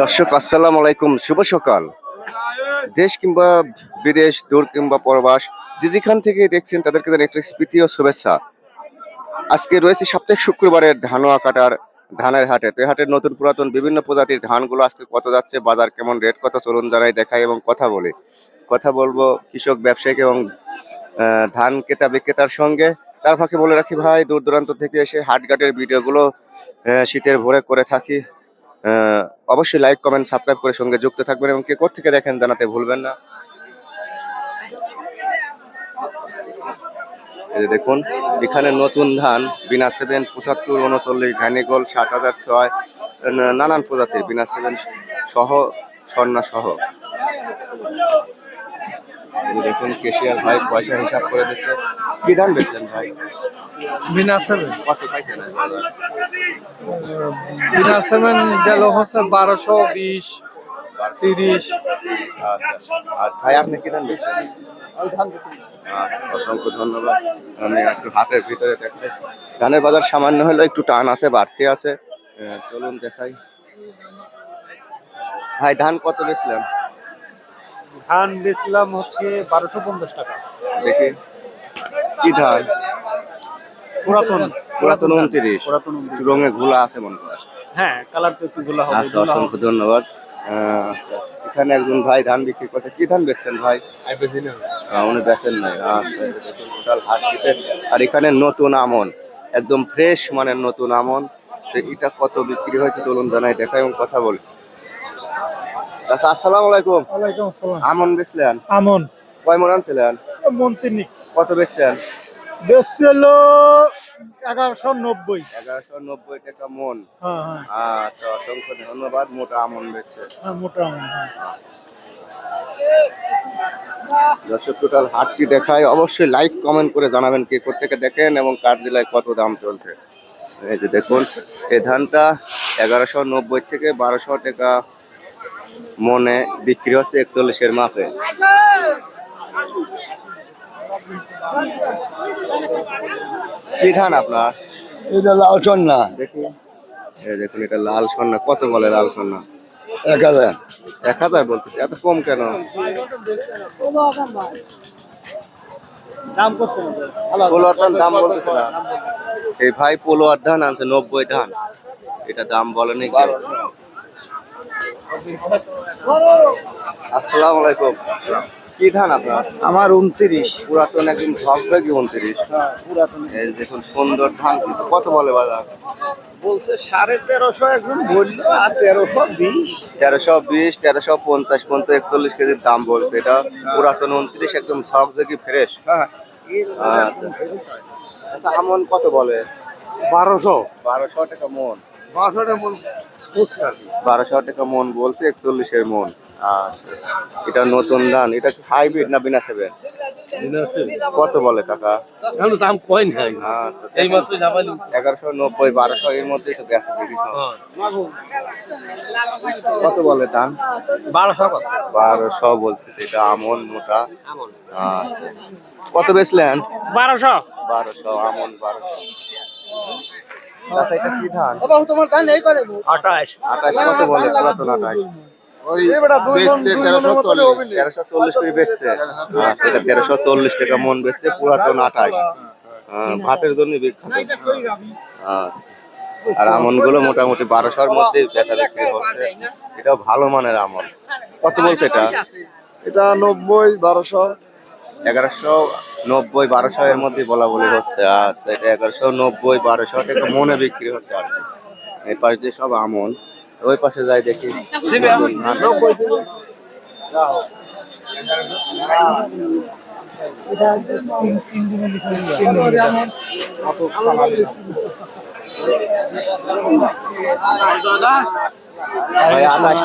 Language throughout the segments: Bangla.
দর্শক, আসসালাম আলাইকুম। শুভ সকাল। দেশ কিংবা বিদেশ, দূর কিংবা পরবাস, যে যেখান থেকে দেখছেন তাদেরকে স্মৃতি ও শুভেচ্ছা। আজকে রয়েছে সাপ্তাহিক শুক্রবারের ধানোয়া কাটার ধানের হাটে। তো হাটের নতুন পুরাতন বিভিন্ন প্রজাতির ধানগুলো আজকে কত যাচ্ছে, বাজার কেমন, রেট কত, চলুন জানাই, দেখাই এবং কথা বলি। কথা বলব কৃষক, ব্যবসায়িক এবং ধান ক্রেতা বিক্রেতার সঙ্গে। তার ফাঁকে বলে রাখি ভাই, দূর দূরান্ত থেকে এসে হাটঘাটের ভিডিওগুলো শীতের ভোরে করে থাকি। অবশ্যই লাইক কমেন্ট সাবস্ক্রাইব করে সঙ্গে যুক্ত থাকবেন এবং কে থেকে দেখেন জানাতে ভুলবেন না। দেখুন, এখানে নতুন ধান, বিনা সেভেন পঁচাত্তর, উনচল্লিশ ভ্যানিগোল সাত হাজার ছয়, নানান প্রজাতির বিনা সেভেন সহ স্বর্ণা সহ দেখুন কেশিয়ার ভাই পয়সা হিসাব করে দিচ্ছে। কি ধান বেচছেন ভাই? বিনা সেভেন। কত পাইছেন? বিনা সেভেন গেল হচ্ছে বারোশো বিশ তিরিশ। আচ্ছা আর ভাই আপনি কি ধান বেচছেন আচ্ছা, অসংখ্য ধন্যবাদ। আমি একটু হাটের ভিতরে দেখতে। ধানের বাজার সামান্য হলেও একটু টান আছে বাড়তি আছে। চলুন দেখাই। ভাই ধান কত বেচলেন? ধান বেচলাম হচ্ছে বারোশো পঞ্চাশ টাকা। দেখি। কি ধান? পুরাতন। পুরাতন উনত্রিশ। পুরাতন রঙে ঘোলা আছে মনে হয়। হ্যাঁ কালার তো একটু গুলা হবে আচ্ছা অসংখ্য ধন্যবাদ। আহ, এখানে একজন ভাই ধান বিক্রি করছে। কি ধান বেচছেন ভাই? উনি বেচেন নাই। আচ্ছা আর এখানে নতুন আমন একদম ফ্রেশ মানের নতুন আমন। তো এটা কত বিক্রি হয়েছে চলুন জানাই দেখা এবং কথা বলি। আচ্ছা আসসালামু আলাইকুম। ওয়ালাইকুম আসসালাম। আমন বেচলেন? আমন। কয় মন আনছিলেন মন্ত্রী কত বেচছেন? এগারোশো নব্বই। এগারোশো নব্বই টাকা মন। হ্যাঁ হ্যাঁ। আচ্ছা অসংখ্য ধন্যবাদ মোটা আমন বেচছে। হ্যাঁ মোটা আমন। দর্শক টোটাল হাটটি দেখায়। অবশ্যই লাইক কমেন্ট করে জানাবেন কে কোথেকে দেখেন এবং কার জেলায় কত দাম চলছে। এই যে দেখুন এই ধানটা এগারোশো নব্বই থেকে বারোশো টাকা মনে বিক্রি হচ্ছে একচল্লিশের মাপে। কি ধান আপনার? এটা লাল না দেখি। এই দেখুন এটা লাল সন্না। কত বলে লাল সন্না? এক হাজার। এক হাজার বলতেছে। এত কম কেন? দাম পোলোয়ার ধান দাম বলতেছে না। এই ভাই পোলোয়ার ধান আনছে নব্বই ধান। এটা দাম বলেনি কেউ। আসসালামু আলাইকুম। কি ধান আপনার? আমার উনত্রিশ। পুরাতন একদিন ঝকঝকে উনত্রিশ। পুরাতন। দেখুন সুন্দর ধান কিন্তু কত বলে বাজার? বলছে সাড়ে তেরোশো একজন বলল আর তেরোশো বিশ। তেরোশো বিশ তেরোশো পঞ্চাশ পর্যন্ত একচল্লিশ কেজির দাম বলছে। এটা পুরাতন উনত্রিশ একদম ঝকঝকি ফ্রেশ আচ্ছা। আচ্ছা আমন কত বলে? বারোশো। বারোশো টাকা মন। বারোশোটা মন। বারোশো টাকা মন বলছে একচল্লিশের মন। আচ্ছা এটা নতুন ধান এটা হাইব্রিড না বিনা সেভেন? কত বলে কাকা? দাম কয় নাই। আচ্ছা এই মাত্র এগারোশো নব্বই বারোশো এর মধ্যে তো বিক্রি কত বলে দাম বারোশো বারোশো বলতেছে এটা আমন মোটা। আচ্ছা। কত বেচলেন? বারোশো। বারোশো আমন বারোশো। আচ্ছা এটা কি ধান তোমার ধান এই করে আঠাশ আঠাশ কত বলে? পুরাতন আঠাশ। ওই বেচতে তেরোশো চল্লিশ। টাকা মন বেচছে পুরাতন আঠাশ। ভাতের জন্য বিখ্যাত। আচ্ছা। আর আমনগুলো মোটামুটি বারোশোর মধ্যে বেচা বিক্রি হচ্ছে। এটা ভালো মানের আমন। কত বলছে এটা? এটা নব্বই বারোশো। এগারোশো নব্বই বারোশো এর মধ্যে বলা বলি হচ্ছে। আচ্ছা এটা এগারোশো নব্বই বারোশো টাকা মনে বিক্রি হচ্ছে আর এই পাশ দিয়ে সব আমন। ওই পাশে যাই দেখি।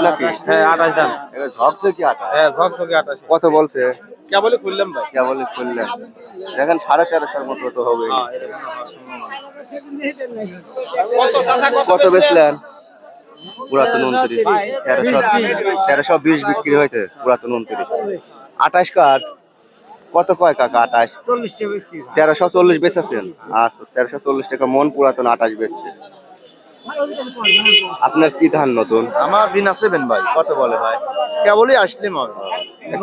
নাকি? হ্যাঁ হ্যাঁ ঝকঝকে কত বলছে? কেবলই খুললাম ভাই? কেবল খুললেন। দেখেন সাড়ে তেরোশোর মতো তো হবে। কত বেচলেন? পুরাতন উনত্রিশ। তেরোশো তেরোশো বিশ বিক্রি হয়েছে পুরাতন উনত্রিশ। আঠাশ কার? কত কয় কাকা আঠাশ? তেরোশো চল্লিশ বেচেছেন? আচ্ছা তেরোশো চল্লিশ টাকা মন পুরাতন আঠাশ বেচছে। আপনার কি ধান নতুন? আমার বিনা সেভেন ভাই কত বলে ভাই? কেবলই আসলে আমি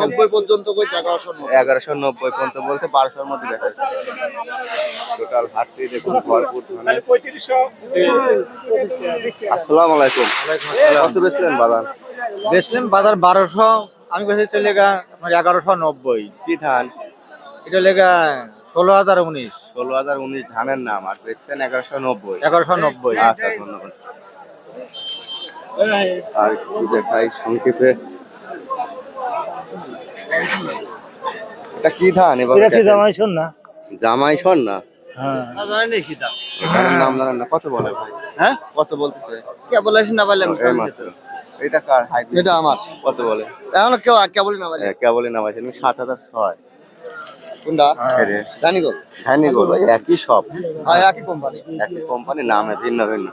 নব্বই পর্যন্ত কই টাকা অসম্ভব? এগারোশো নব্বই পর্যন্ত বলছে বারোশোর মধ্যে দেখা যাচ্ছে। টোটাল হাটটি দেখুন ভরপুর ধানের আলাইকুম। কত বেচলেন বাজার? বারোশো আমি বেশি চলে গা এগারোশো নব্বই। কি ধান? এটা লেগা ষোলো হাজার উনিশ। ষোলো হাজার উনিশ ধানের নাম আর বেচছেন এগারোশো নব্বই। এগারোশো নব্বই। আচ্ছা ধন্যবাদ। আর দেখাই সংক্ষেপে। এটা কি ধান এবার? জামাই শোন না? জামাই শোন না? হ্যাঁ। নাম জানেন না কত বলে? ভাই? হ্যাঁ? কত বলতেছে? কেবল না এটা কার হাইব্রিড? এটা আমার। কত বলে? কেউ না কোনটা? জানি গো। গো একই সব। একই কোম্পানি একই কোম্পানি নামে ভিন্ন ভিন্ন।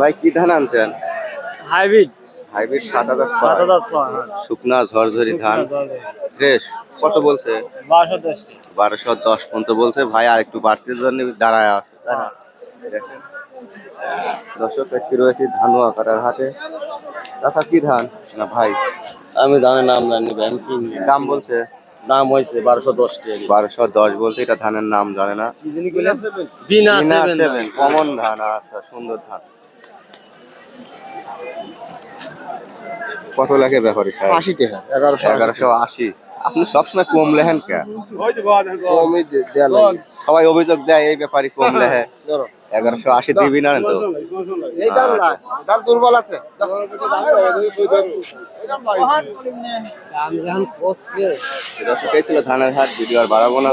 ভাই কি ধান আনছেন? হাইব্রিড। হাইব্রিড সাত হাজার ছয়। শুকনা ঝরঝরি ধান। ফ্রেশ? কত বলছে? বারোশো দশ পর্যন্ত বলছে। ভাই আর একটু বাড়তে জন্য দাঁড়ায় আছে দর্শক আজকে রয়েছে ধানুয়া কাটার হাটে। চাচা কি ধান? না ভাই। আমি ধানের নাম জানি আমি কিনি দাম বলছে? দাম হয়েছে বারোশো দশ টাকা বারোশো দশ বলছে এটা ধানের নাম জানে না। বিনা কমন ধান আচ্ছা সুন্দর ধান। কত লাগে ব্যাপারে আশি টাকা এগারোশো এগারোশো আশি। আপনি সবসময় কম লেহেন কে? সবাই অভিযোগ দেয় এই ব্যাপারে কম লেহে এগারোশো আশি দিবি না তো? দুর্বল আছে। ছিল ধানের হাট ভিডিও আর বাড়াবো না।